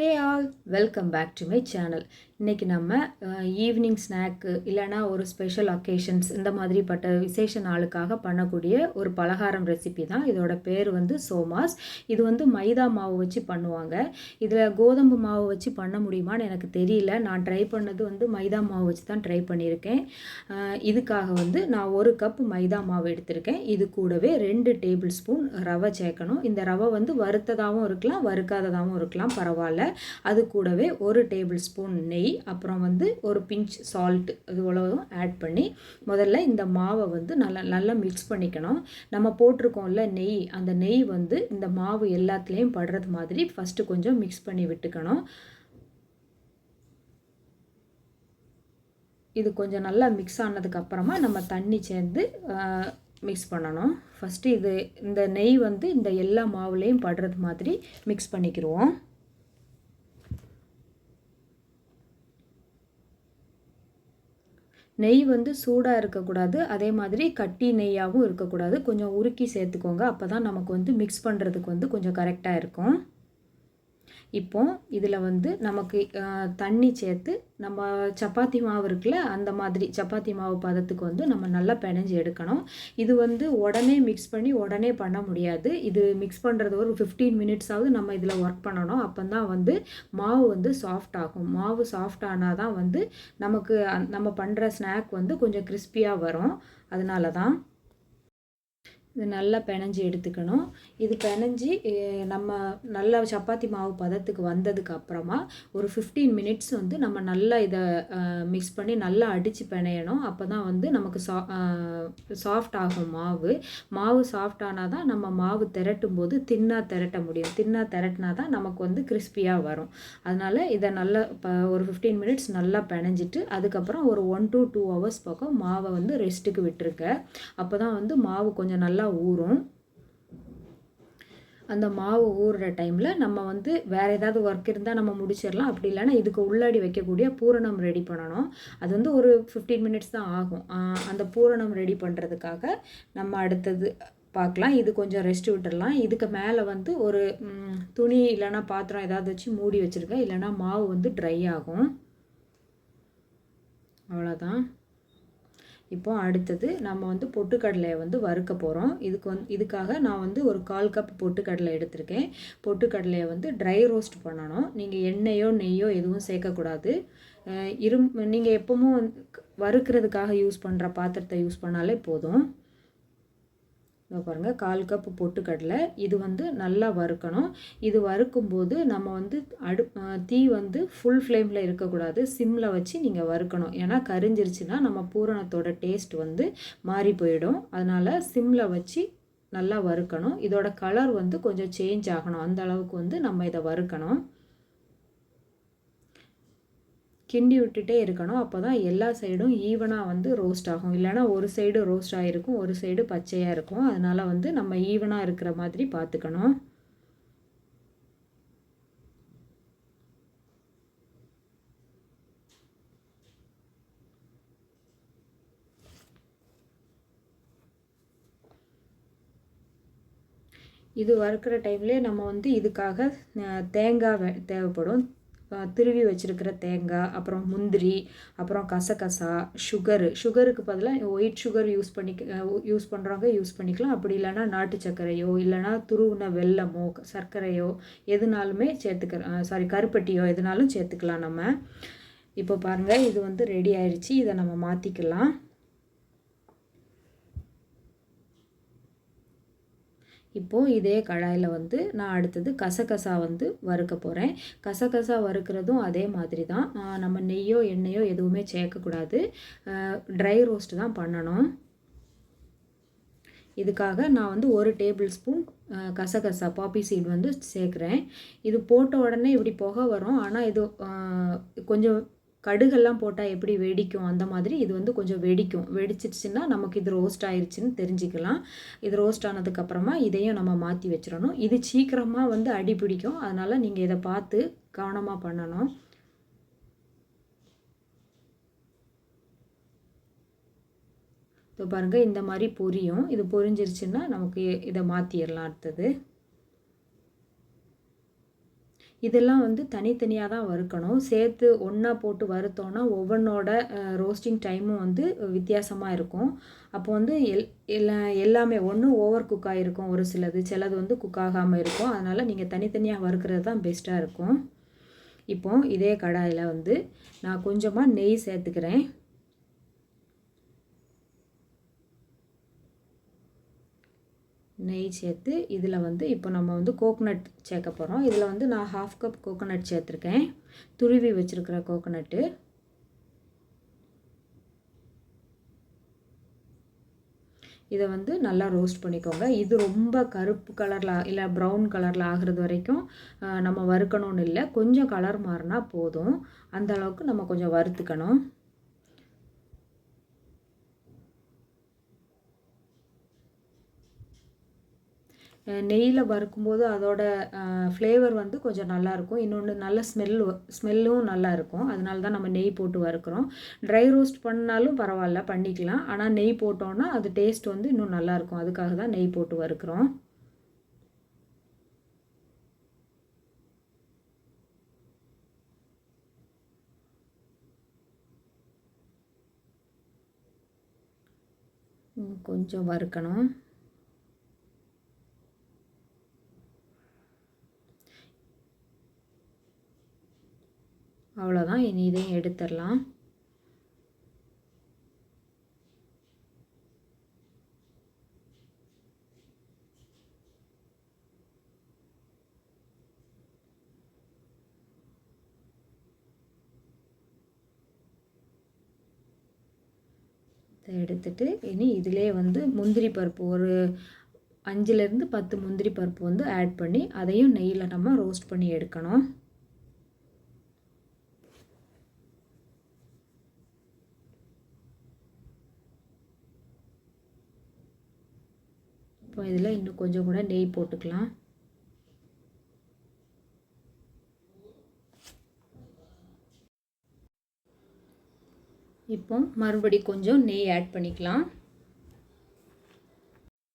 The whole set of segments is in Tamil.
Hey all welcome back to my channel இன்றைக்கி நம்ம ஈவினிங் ஸ்நாக்கு இல்லைனா ஒரு ஸ்பெஷல் அக்கேஷன்ஸ் இந்த மாதிரிப்பட்ட விசேஷ நாளுக்காக பண்ணக்கூடிய ஒரு பலகாரம் ரெசிபி தான். இதோட பேர் வந்து சோமாஸ். இது வந்து மைதா மாவு வச்சு பண்ணுவாங்க. இதில் கோதம்பு மாவு வச்சு பண்ண முடியுமான்னு எனக்கு தெரியல. நான் ட்ரை பண்ணது வந்து மைதா மாவு வச்சு தான் ட்ரை பண்ணியிருக்கேன். இதுக்காக வந்து நான் ஒரு கப் மைதா மாவு எடுத்திருக்கேன். இது கூடவே ரெண்டு டேபிள் ஸ்பூன் ரவை சேர்க்கணும். இந்த ரவை வந்து வறுத்ததாகவும் இருக்கலாம் வறுக்காததாகவும் இருக்கலாம் பரவாயில்ல. அது கூடவே ஒரு டேபிள் ஸ்பூன் நெய் அப்புறம் வந்து ஒரு பிஞ்ச் சால்ட் இது இவ்வளவும் ஆட் பண்ணி முதல்ல இந்த மாவை வந்து நல்லா நல்லா மிக்ஸ் பண்ணிக்கணும். நம்ம போட்டிருக்கோம்ல நெய் அந்த நெய் வந்து இந்த மாவு எல்லாத்துலேயும் படுறது மாதிரி ஃபஸ்ட்டு கொஞ்சம் மிக்ஸ் பண்ணி விட்டுக்கணும். இது கொஞ்சம் நல்லா மிக்ஸ் ஆனதுக்கு அப்புறமா நம்ம தண்ணி சேர்ந்து மிக்ஸ் பண்ணணும். ஃபஸ்ட்டு இது இந்த நெய் வந்து இந்த எல்லா மாவுலேயும் படுறது மாதிரி மிக்ஸ் பண்ணிக்கிடுவோம் நெய் வந்து சூடாக இருக்கக்கூடாது. அதே மாதிரி கட்டி நெய்யாகவும் இருக்கக்கூடாது. கொஞ்சம் உருக்கி சேர்த்துக்கோங்க. அப்போ தான் நமக்கு வந்து மிக்ஸ் பண்ணுறதுக்கு வந்து கொஞ்சம் கரெக்டாக இருக்கும். இப்போ இதில் வந்து நமக்கு தண்ணி சேர்த்து நம்ம சப்பாத்தி மாவு இருக்குல்ல அந்த மாதிரி சப்பாத்தி மாவு பதத்துக்கு வந்து நம்ம நல்லா பிணைஞ்சு எடுக்கணும். இது வந்து உடனே மிக்ஸ் பண்ணி உடனே பண்ண முடியாது. இது மிக்ஸ் பண்ணுறது ஒரு ஃபிஃப்டீன் மினிட்ஸாவது நம்ம இதில் ஒர்க் பண்ணணும். அப்போ தான் வந்து மாவு வந்து சாஃப்ட் ஆகும். மாவு சாஃப்ட் ஆனால் தான் வந்து நமக்கு நம்ம பண்ணுற ஸ்நாக் வந்து கொஞ்சம் கிறிஸ்பியாக வரும். அதனால தான் இது நல்லா பிணைஞ்சி எடுத்துக்கணும். இது பிணைஞ்சி நம்ம நல்லா சப்பாத்தி மாவு பதத்துக்கு வந்ததுக்கு அப்புறமா ஒரு ஃபிஃப்டீன் மினிட்ஸ் வந்து நம்ம நல்லா இதை மிக்ஸ் பண்ணி நல்லா அடித்து பிணையணும். அப்போ தான் வந்து நமக்கு சா சாஃப்ட் ஆகும் மாவு. மாவு சாஃப்ட் ஆனால் தான் நம்ம மாவு திரட்டும் போது தின்னாக திரட்ட முடியும். தின்னாக திரட்டினா தான் நமக்கு வந்து கிறிஸ்பியாக வரும். அதனால் இதை நல்லா இப்போ ஒரு ஃபிஃப்டீன் மினிட்ஸ் நல்லா பிணைஞ்சிட்டு அதுக்கப்புறம் ஒரு ஒன் டு டூ ஹவர்ஸ் பக்கம் மாவை வந்து ரெஸ்ட்டுக்கு விட்டுருக்க. அப்போ தான் வந்து மாவு கொஞ்சம் நல்லா ஊறும். அந்த மாவு ஊறுற டைமில் நம்ம வந்து வேறு ஏதாவது ஒர்க் இருந்தால் நம்ம முடிச்சிடலாம். அப்படி இல்லைன்னா இதுக்கு உள்ளாடி வைக்கக்கூடிய பூரணம் ரெடி பண்ணணும். அது வந்து ஒரு ஃபிஃப்டீன் மினிட்ஸ் தான் ஆகும். அந்த பூரணம் ரெடி பண்ணுறதுக்காக நம்ம அடுத்தது பார்க்கலாம். இது கொஞ்சம் ரெஸ்ட் விட்டுடலாம். இதுக்கு மேலே வந்து ஒரு துணி இல்லைன்னா பாத்திரம் ஏதாவது வச்சு மூடி வச்சுருக்கேன் இல்லைன்னா மாவு வந்து ட்ரை ஆகும். அவ்வளோதான் இப்போ அடுத்தது நம்ம வந்து பொட்டுக்கடலையை வந்து வறுக்க போகிறோம் இதுக்கு வந்து இதுக்காக நான் வந்து ஒரு கால் கப் பொட்டுக்கடலை எடுத்திருக்கேன். பொட்டுக்கடலையை வந்து ட்ரை ரோஸ்ட் பண்ணணும். நீங்கள் எண்ணெயோ நெய்யோ எதுவும் சேர்க்கக்கூடாது. இரும் நீங்கள் எப்பவும் வறுக்கிறதுக்காக யூஸ் பண்ணுற பாத்திரத்தை யூஸ் பண்ணாலே போதும். இதோ பாருங்கள் கால் கப் பொட்டுக்கடலை. இது வந்து நல்லா வறுக்கணும். இது வறுக்கும்போது நம்ம வந்து அடு தீ வந்து ஃபுல் ஃப்ளேமில் இருக்கக்கூடாது. சிம்மில் வச்சு நீங்கள் வறுக்கணும். ஏன்னா கரிஞ்சிருச்சுன்னா நம்ம பூரணத்தோட டேஸ்ட் வந்து மாறி போயிடும். அதனால் சிம்மில் வச்சு நல்லா வறுக்கணும். இதோட கலர் வந்து கொஞ்சம் சேஞ்ச் ஆகணும். அந்த அளவுக்கு வந்து நம்ம இதை வறுக்கணும். கிண்டி விட்டுட்டே இருக்கணும். அப்போ தான் எல்லா சைடும் ஈவனாக வந்து ரோஸ்ட் ஆகும். இல்லைனா ஒரு சைடு ரோஸ்ட் ஆகிருக்கும் ஒரு சைடு பச்சையாக இருக்கும். அதனால் வந்து நம்ம ஈவனாக இருக்கிற மாதிரி பார்த்துக்கணும் இது வறுக்கிற டைம்லேயே நம்ம வந்து இதுக்காக தேங்காய் தேவைப்படும். திருவி வச்சுருக்கிற தேங்காய் அப்புறம் முந்திரி அப்புறம் கசகசா சுகரு சுகருக்கு பதிலாக ஒயிட் சுகர் யூஸ் பண்ணி யூஸ் பண்ணுறவங்க யூஸ் பண்ணிக்கலாம். அப்படி இல்லைனா நாட்டு சர்க்கரையோ இல்லைனா துருவின வெல்லமோ சர்க்கரையோ எதுனாலுமே சேர்த்துக்க சாரி கருப்பட்டியோ எதுனாலும் சேர்த்துக்கலாம் நம்ம. இப்போ பாருங்கள் இது வந்து ரெடி ஆயிடுச்சு இதை நம்ம மாற்றிக்கலாம் இப்போது இதே கடாயில் வந்து நான் அடுத்தது கசகசா வந்து வறுக்க போகிறேன் கசகசா வறுக்கிறதும் அதே மாதிரி தான். நம்ம நெய்யோ எண்ணெயோ எதுவுமே சேர்க்கக்கூடாது. ட்ரை ரோஸ்ட் தான் பண்ணணும். இதுக்காக நான் வந்து ஒரு டேபிள் ஸ்பூன் கசகசா பாப்பி சீட் வந்து சேர்க்குறேன். இது போட்ட உடனே இப்படி புகை வரும். ஆனால் இது கொஞ்சம் கடுகெல்லாம் போட்டால் எப்படி வெடிக்கும்? அந்த மாதிரி இது வந்து கொஞ்சம் வெடிக்கும். வெடிச்சிடுச்சுன்னா நமக்கு இது ரோஸ்ட் ஆயிடுச்சுன்னு தெரிஞ்சுக்கலாம். இது ரோஸ்ட் ஆனதுக்கப்புறமா இதையும் நம்ம மாற்றி வச்சிடணும். இது சீக்கிரமாக வந்து அடி பிடிக்கும். அதனால் நீங்கள் இதை பார்த்து கவனமாக பண்ணணும். இப்போ பாருங்கள் இந்த மாதிரி பொரியும். இது பொரிஞ்சிருச்சுன்னா நமக்கு இதை மாற்றிடலாம் அடுத்தது. இதெல்லாம் வந்து தனித்தனியாக தான் வறுக்கணும். சேர்த்து ஒன்றா போட்டு வறுத்தோன்னா ஒவ்வொன்றோட ரோஸ்டிங் டைமும் வந்து வித்தியாசமாக இருக்கும். அப்போ வந்து எல் எல்லா எல்லாமே ஒன்று ஓவர் குக் ஆகிருக்கும் ஒரு சிலது சிலது வந்து குக் ஆகாமல் இருக்கும். அதனால் நீங்கள் தனித்தனியாக வறுக்கிறது தான் பெஸ்ட்டாக இருக்கும். இப்போ இதே கடாயில் வந்து நான் கொஞ்சமாக நெய் சேர்த்துக்கிறேன். நெய் சேர்த்து இதில் வந்து இப்போ நம்ம வந்து கோகோனட் சேர்க்க போகிறோம் இதில் வந்து நான் ஹாஃப் கப் கோகோனட் சேர்த்துருக்கேன். துருவி வச்சுருக்கிற கோகோனட்டு இதை வந்து நல்லா ரோஸ்ட் பண்ணிக்கோங்க. இது ரொம்ப கருப்பு கலரில் இல்லை ப்ரௌன் கலரில் ஆகிறது வரைக்கும் நம்ம வறுக்கணும்னு இல்லை. கொஞ்சம் கலர் மாறினா போதும். அந்த அளவுக்கு நம்ம கொஞ்சம் வறுத்துக்கணும். நெய்யில் வறுக்கும்போது அதோட ஃப்ளேவர் வந்து கொஞ்சம் நல்லாயிருக்கும் இன்னொன்று நல்ல ஸ்மெல் ஸ்மெல்லும் நல்லா இருக்கும் அதனால தான் நம்ம நெய் போட்டு வறுக்கிறோம். ட்ரை ரோஸ்ட் பண்ணாலும் பரவாயில்ல பண்ணிக்கலாம். ஆனால் நெய் போட்டோன்னா அது டேஸ்ட் வந்து இன்னும் நல்லாயிருக்கும் அதுக்காக தான் நெய் போட்டு வறுக்கிறோம். கொஞ்சம் வறுக்கணும். அவ்வளோதான் இனி இதையும் எடுத்துடலாம். எடுத்துட்டு இனி இதிலே வந்து முந்திரி பருப்பு ஒரு அஞ்சுலேருந்து பத்து முந்திரி பருப்பு வந்து ஆட் பண்ணி அதையும் நெய்யில் நம்ம ரோஸ்ட் பண்ணி எடுக்கணும். இப்போ இதில் இன்னும் கொஞ்சம் கூட நெய் போட்டுக்கலாம். இப்போ மறுபடி கொஞ்சம் நெய் ஆட் பண்ணிக்கலாம்.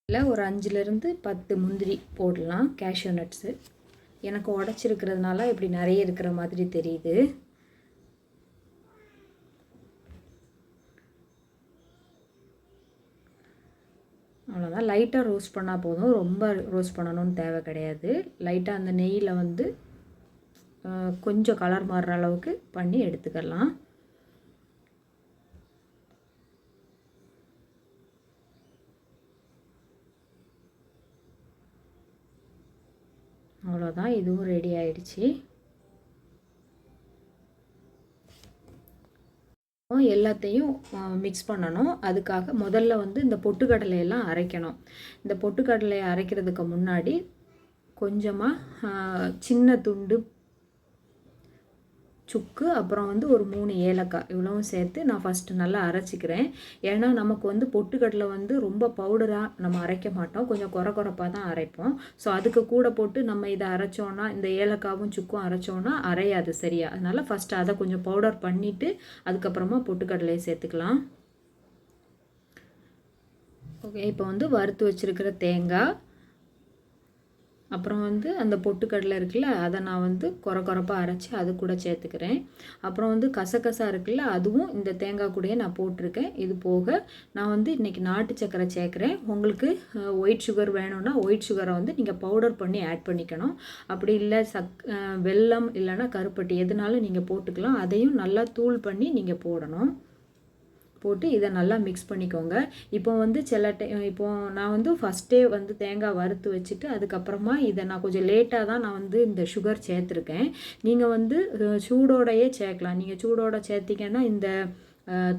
இதில் ஒரு அஞ்சுலேருந்து பத்து முந்திரி போடலாம் கேஷ்யூ நட்ஸு எனக்கு உடச்சிருக்கிறதுனால இப்படி நிறைய இருக்கிற மாதிரி தெரியுது. அவ்வளோதான் லைட்டாக ரோஸ்ட் பண்ணால் போதும். ரொம்ப ரோஸ்ட் பண்ணணும்னு தேவை கிடையாது. லைட்டாக அந்த நெய்யில் வந்து கொஞ்சம் கலர் மாறுற அளவுக்கு பண்ணி எடுத்துக்கலாம். அவ்வளோதான் இதுவும் ரெடி ஆயிடுச்சு. எல்லாத்தையும் மிக்ஸ் பண்ணணும். அதுக்காக முதல்ல வந்து இந்த பொட்டுக்கடலையெல்லாம் அரைக்கணும். இந்த பொட்டுக்கடலையை அரைக்கிறதுக்கு முன்னாடி கொஞ்சமாக சின்ன துண்டு சுக்கு அப்புறம் வந்து ஒரு மூணு ஏலக்காய். இவ்வளவும் சேர்த்து நான் ஃபஸ்ட்டு நல்லா அரைச்சிக்கிறேன். ஏன்னா நமக்கு வந்து பொட்டுக்கடலை வந்து ரொம்ப பவுடராக நம்ம அரைக்க மாட்டோம். கொஞ்சம் குறை குறைப்பாக தான் அரைப்போம். ஸோ அதுக்கு கூட போட்டு நம்ம இதை அரைச்சோன்னா இந்த ஏலக்காவும் சுக்கும் அரைச்சோன்னா அரையாது சரியா. அதனால் ஃபஸ்ட்டு அதை கொஞ்சம் பவுடர் பண்ணிவிட்டு அதுக்கப்புறமா பொட்டுக்கடலையை சேர்த்துக்கலாம். ஓகே இப்போ வந்து வறுத்து வச்சுருக்கிற தேங்காய். அப்புறம் வந்து அந்த பொட்டுக்கடலை இருக்குல்ல அதை நான் வந்து குறை குறைப்பாக அரைச்சி அது கூட சேர்த்துக்கிறேன். அப்புறம் வந்து கசகசா இருக்குல்ல அதுவும் இந்த தேங்காய் கூடயே நான் போட்டிருக்கேன். இது போக நான் வந்து இன்றைக்கி நாட்டு சக்கரை சேர்க்குறேன். உங்களுக்கு ஒயிட் சுகர் வேணும்னா ஒயிட் சுகரை வந்து நீங்கள் பவுடர் பண்ணி ஆட் பண்ணிக்கணும். அப்படி இல்லை சக் வெல்லம் இல்லைன்னா கருப்பட்டி எதுனாலும் நீங்கள் போட்டுக்கலாம். அதையும் நல்லா தூள் பண்ணி நீங்கள் போடணும். போட்டு இதை நல்லா மிக்ஸ் பண்ணிக்கோங்க. இப்போ வந்து சில டை இப்போ நான் வந்து ஃபஸ்ட்டே வந்து தேங்காய் வறுத்து வச்சுட்டு அதுக்கப்புறமா இதை நான் கொஞ்சம் லேட்டாக தான் நான் வந்து இந்த சுகர் சேர்த்துருக்கேன். நீங்கள் வந்து சூடோடையே சேர்க்கலாம். நீங்கள் சூடோட சேர்த்திங்கன்னா இந்த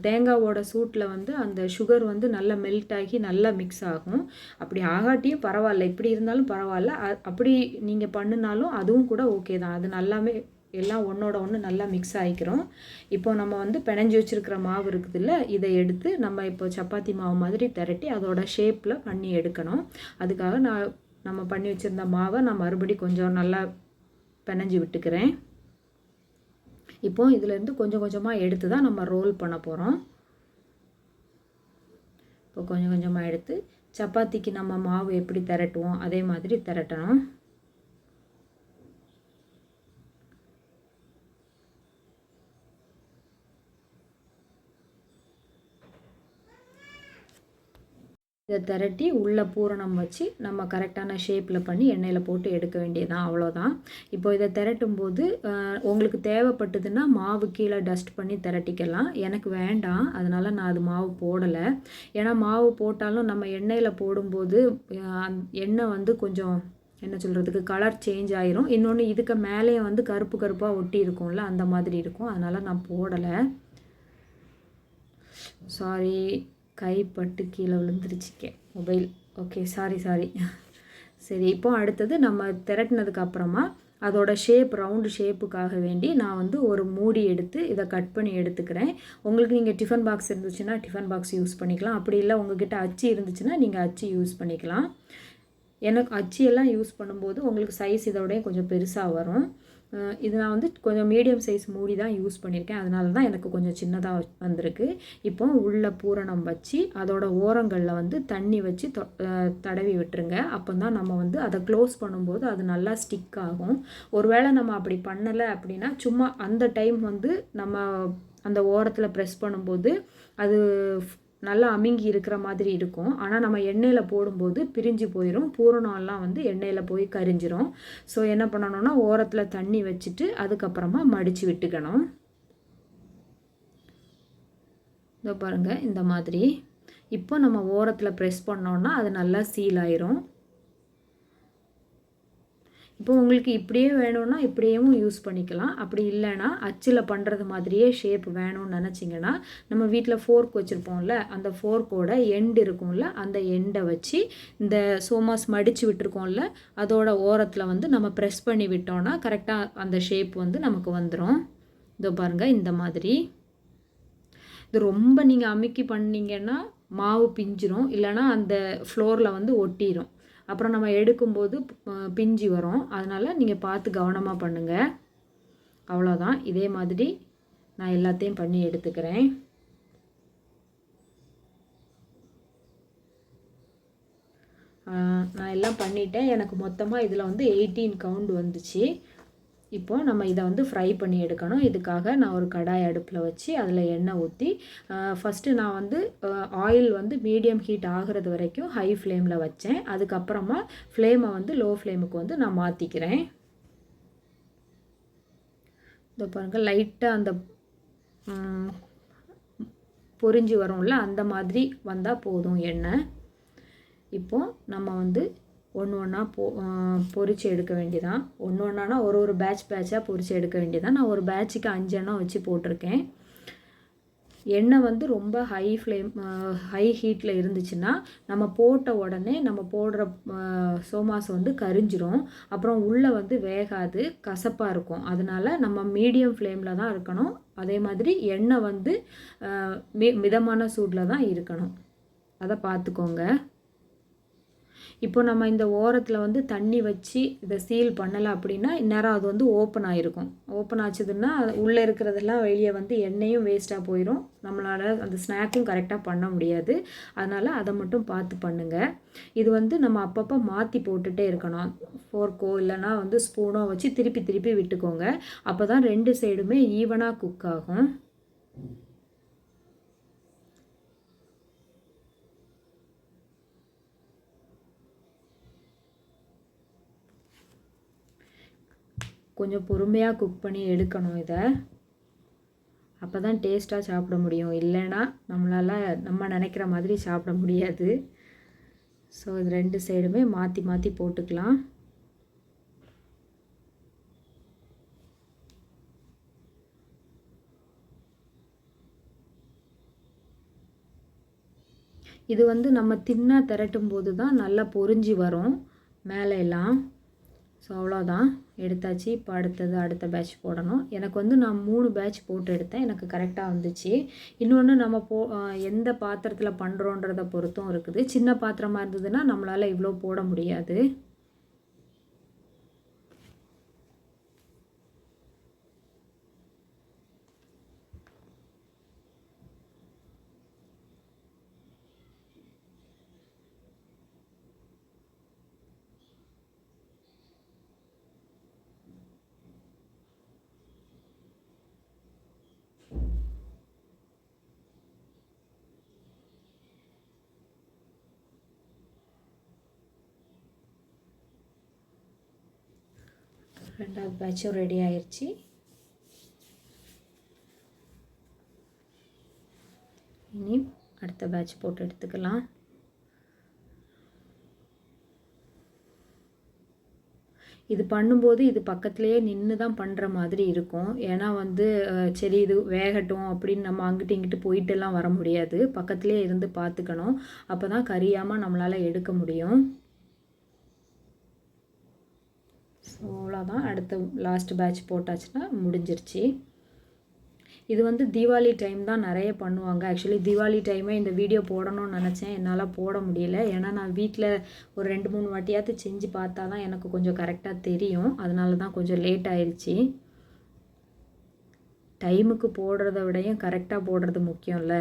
தேங்காவோட சூட்டில் வந்து அந்த சுகர் வந்து நல்லா மெல்ட் ஆகி நல்லா மிக்ஸ் ஆகும். அப்படி ஆகாட்டியும் பரவாயில்ல. இப்படி இருந்தாலும் பரவாயில்ல. அப்படி நீங்கள் பண்ணினாலும் அதுவும் கூட ஓகே தான். அது நல்லாமே எல்லாம் ஒன்றோட ஒன்று நல்லா மிக்ஸ் ஆகிக்கிறோம் இப்போ நம்ம வந்து பிணைஞ்சி வச்சுருக்கிற மாவு இருக்குதுல்ல இதை எடுத்து நம்ம இப்போ சப்பாத்தி மாவு மாதிரி திரட்டி அதோட ஷேப்பில் பண்ணி எடுக்கணும். அதுக்காக நான் நம்ம பண்ணி வச்சுருந்த மாவை நான் மறுபடி கொஞ்சம் நல்லா பிணைஞ்சி விட்டுக்கிறேன். இப்போ இதிலேருந்து கொஞ்சம் கொஞ்சமாக எடுத்து தான் நம்ம ரோல் பண்ண போகிறோம் இப்போ கொஞ்சம் கொஞ்சமாக எடுத்து சப்பாத்திக்கு நம்ம மாவு எப்படி திரட்டுவோம் அதே மாதிரி திரட்டணும். இதை திரட்டி உள்ளே பூரணம் வச்சு நம்ம கரெக்டான ஷேப்பில் பண்ணி எண்ணெயில் போட்டு எடுக்க வேண்டியதுதான் அவ்வளோதான் இப்போ இதை திரட்டும் போது உங்களுக்கு தேவைப்பட்டதுன்னா மாவு கீழே டஸ்ட் பண்ணி திரட்டிக்கலாம். எனக்கு வேண்டாம் அதனால் நான் அது மாவு போடலை. ஏன்னா மாவு போட்டாலும் நம்ம எண்ணெயில் போடும்போது எண்ணெய் வந்து கொஞ்சம் என்ன சொல்கிறதுக்கு கலர் சேஞ்ச் ஆயிரும். இன்னொன்று இதுக்கு மேலேயே வந்து கருப்பு கருப்பாக ஒட்டி இருக்கும்ல அந்த மாதிரி இருக்கும். அதனால் நான் போடலை. சாரி கைப்பட்டு கீழே விழுந்துருச்சுக்கே மொபைல் ஓகே சாரி சாரி சரி இப்போ அடுத்தது நம்ம திரட்டினதுக்கு அப்புறமா அதோட ஷேப் ரவுண்டு ஷேப்புக்காக வேண்டி நான் வந்து ஒரு மூடி எடுத்து இதை கட் பண்ணி எடுத்துக்கிறேன். உங்களுக்கு நீங்கள் டிஃபன் பாக்ஸ் இருந்துச்சுன்னா டிஃபன் பாக்ஸ் யூஸ் பண்ணிக்கலாம். அப்படி இல்லை உங்ககிட்ட அச்சு இருந்துச்சுன்னா நீங்கள் அச்சு யூஸ் பண்ணிக்கலாம். எனக்கு அச்சியெல்லாம் யூஸ் பண்ணும்போது உங்களுக்கு சைஸ் இதோடய கொஞ்சம் பெருசாக வரும். இது நான் வந்து கொஞ்சம் மீடியம் சைஸ் மூடி தான் யூஸ் பண்ணியிருக்கேன். அதனால தான் எனக்கு கொஞ்சம் சின்னதாக வந்திருக்கு. இப்போ உள்ள பூரணம் வச்சு அதோட ஓரங்களில் வந்து தண்ணி வச்சு தொ- தடவி விட்டுருங்க. அப்போ தான் நம்ம வந்து அதை க்ளோஸ் பண்ணும்போது அது நல்லா ஸ்டிக் ஆகும். ஒருவேளை நம்ம அப்படி பண்ணலை அப்படின்னா சும்மா அந்த டைம் வந்து நம்ம அந்த ஓரத்தில் ப்ரெஸ் பண்ணும்போது அது நல்லா அமுங்கி இருக்கிற மாதிரி இருக்கும். ஆனால் நம்ம எண்ணெயில் போடும்போது பிரிஞ்சு போயிடும் பூரணம்லாம் வந்து எண்ணெயில் போய் கரிஞ்சிரும். ஸோ என்ன பண்ணணும்னா ஓரத்தில் தண்ணி வச்சுட்டு அதுக்கப்புறமா மடித்து விட்டுக்கணும். இதோ பாருங்கள் இந்த மாதிரி. இப்போ நம்ம ஓரத்தில் ப்ரெஸ் பண்ணோன்னா அது நல்லா சீல் ஆயிரும். இப்போ உங்களுக்கு இப்படியே வேணும்னா இப்படியேவும் யூஸ் பண்ணிக்கலாம். அப்படி இல்லைன்னா அச்சில் பண்ணுறது மாதிரியே ஷேப் வேணும்னு நினச்சிங்கன்னா நம்ம வீட்டில் ஃபோர்க் வச்சுருப்போம்ல அந்த ஃபோர்க்கோட எண்டு இருக்கும்ல அந்த எண்டை வச்சு இந்த சோமாஸ் மடித்து விட்டுருக்கோம்ல அதோட ஓரத்தில் வந்து நம்ம ப்ரெஸ் பண்ணி விட்டோம்னா கரெக்டாக அந்த ஷேப் வந்து நமக்கு வந்துடும் இதோ பாருங்கள் இந்த மாதிரி. இது ரொம்ப நீங்கள் அமுக்கி பண்ணீங்கன்னா மாவு பிஞ்சிரும் இல்லைன்னா அந்த ஃப்ளோரில் வந்து ஒட்டிடும் அப்புறம் நம்ம எடுக்கும்போது பிஞ்சு வரும். அதனால் நீங்கள் பார்த்து கவனமாக பண்ணுங்கள் அவ்வளோதான் இதே மாதிரி நான் எல்லாத்தையும் பண்ணி எடுத்துக்கிறேன். நான் எல்லாம் பண்ணிட்டேன். எனக்கு மொத்தமாக இதில் வந்து எயிட்டீன் கவுண்ட் வந்துச்சு. இப்போ நம்ம இதை வந்து ஃப்ரை பண்ணி எடுக்கணும். இதுக்காக நான் ஒரு கடாய் அடுப்பில் வச்சு அதில் எண்ணெய் ஊற்றி ஃபஸ்ட்டு நான் வந்து ஆயில் வந்து மீடியம் ஹீட் ஆகிறது வரைக்கும் ஹை ஃப்ளேமில் வச்சேன். அதுக்கப்புறமா ஃப்ளேமை வந்து லோ ஃப்ளேமுக்கு வந்து நான் மாற்றிக்கிறேன் இதோ பாருங்கள் லைட்டாக அந்த ம், பொரிஞ்சு வரும்ல அந்த மாதிரி வந்தால் போதும் எண்ணெய். இப்போது நம்ம வந்து ஒன்று ஒன்றா பொ பொரிச்சு எடுக்க வேண்டியதான் ஒன்று ஒன்றானா ஒரு ஒரு பேட்ச் பேட்சாக பொறிச்சு எடுக்க வேண்டியதான் நான் ஒரு பேட்சுக்கு அஞ்சு எண்ணெய் வச்சு போட்டிருக்கேன். எண்ணெய் வந்து ரொம்ப ஹை ஃப்ளேம் ஹை ஹீட்டில் இருந்துச்சுன்னா நம்ம போட்ட உடனே நம்ம போடுற சோமாஸ் வந்து கரிஞ்சிரும். அப்புறம் உள்ளே வந்து வேகாது கசப்பாக இருக்கும். அதனால நம்ம மீடியம் ஃப்ளேமில் தான் இருக்கணும். அதே மாதிரி எண்ணெய் வந்து மி மிதமான சூடில் தான் இருக்கணும். அதை பார்த்துக்கோங்க இப்போ நம்ம இந்த ஓரத்தில் வந்து தண்ணி வச்சு இதை சீல் பண்ணலை அப்படின்னா இந்நேரம் அது வந்து ஓப்பன் ஆகிருக்கும் ஓப்பன் ஆச்சுதுன்னா உள்ளே இருக்கிறதெல்லாம் வெளியே வந்து எண்ணெயும் வேஸ்ட்டாக போயிடும் நம்மளால் அந்த ஸ்நாக்கும் கரெக்டாக பண்ண முடியாது. அதனால் அதை மட்டும் பார்த்து பண்ணுங்கள் இது வந்து நம்ம அப்பப்போ மாற்றி போட்டுகிட்டே இருக்கணும். ஃபோர்க்கோ இல்லைன்னா வந்து ஸ்பூனோ வச்சு திருப்பி திருப்பி விட்டுக்கோங்க. அப்போ தான் ரெண்டு சைடுமே ஈவனாக குக் ஆகும். கொஞ்சம் பொறுமையாக குக் பண்ணி எடுக்கணும் இதை. அப்போ தான் டேஸ்ட்டாக சாப்பிட முடியும். இல்லைன்னா நம்மளால் நம்ம நினைக்கிற மாதிரி சாப்பிட முடியாது. ஸோ இது ரெண்டு சைடுமே மாற்றி மாற்றி போட்டுக்கலாம். இது வந்து நம்ம தின்னா திரட்டும் போது தான் நல்லா பொரிஞ்சு வரும் மேலே எல்லாம் ஸோ அவ்வளோதான் எடுத்தாச்சு. இப்போ அடுத்தது அடுத்த பேட்ச் போடணும். எனக்கு வந்து நான் மூணு பேட்ச் போட்டு எடுத்தேன். எனக்கு கரெக்டாக வந்துச்சு. இன்னொன்று நம்ம போ எந்த பாத்திரத்தில் பண்ணுறோன்றத பொறுத்தும் இருக்குது. சின்ன பாத்திரமாக இருந்ததுன்னா நம்மளால் இவ்வளோ போட முடியாது. ரெண்டாவது பேட்சும் ரெடி ஆயிடுச்சு இனி அடுத்த பேட்ச் போட்டு எடுத்துக்கலாம். இது பண்ணும்போது இது பக்கத்துலேயே நின்று தான் பண்ணுற மாதிரி இருக்கும். ஏன்னா வந்து சரி இது வேகட்டும் அப்படின்னு நம்ம அங்கிட்டு இங்கிட்டு போயிட்டுலாம் வர முடியாது. பக்கத்துலேயே இருந்து பார்த்துக்கணும். அப்போ தான் கரியாமல் நம்மளால் எடுக்க முடியும் ஸோ அவ்வளோதான் அடுத்த லாஸ்ட் பேட்ச் போட்டாச்சுன்னா முடிஞ்சிருச்சு. இது வந்து தீபாவளி டைம் தான் நிறைய பண்ணுவாங்க. ஆக்சுவலி தீபாவளி டைமே இந்த வீடியோ போடணும்னு நினச்சேன். என்னால் போட முடியல. ஏன்னா நான் வீட்டில் ஒரு ரெண்டு மூணு வாட்டியாவது செஞ்சு பார்த்தா தான் எனக்கு கொஞ்சம் கரெக்டாக தெரியும். அதனால தான் கொஞ்சம் லேட் ஆயிடுச்சு டைமுக்கு போடுறத விடையும் கரெக்டாக போடுறது முக்கியம்ல.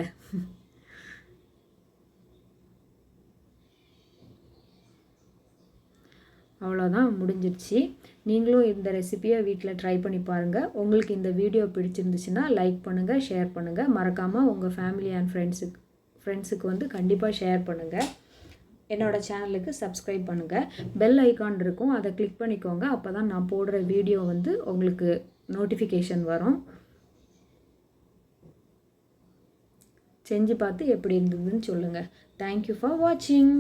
அவ்வளோதான் முடிஞ்சிருச்சு. நீங்களும் இந்த ரெசிபியை வீட்டில் ட்ரை பண்ணி பாருங்கள் உங்களுக்கு இந்த வீடியோ பிடிச்சிருந்துச்சுன்னா லைக் பண்ணுங்கள் ஷேர் பண்ணுங்கள் மறக்காமல் உங்கள் ஃபேமிலி அண்ட் ஃப்ரெண்ட்ஸுக்கு ஃப்ரெண்ட்ஸுக்கு வந்து கண்டிப்பாக ஷேர் பண்ணுங்கள் என்னோட சேனலுக்கு சப்ஸ்கிரைப் பண்ணுங்கள் பெல் ஐகான் இருக்கும். அதை கிளிக் பண்ணிக்கோங்க. அப்போ தான் நான் போடுற வீடியோ வந்து உங்களுக்கு நோட்டிஃபிகேஷன் வரும். செஞ்சு பார்த்து எப்படி இருந்ததுன்னு சொல்லுங்கள் தேங்க்யூ ஃபார் வாட்சிங்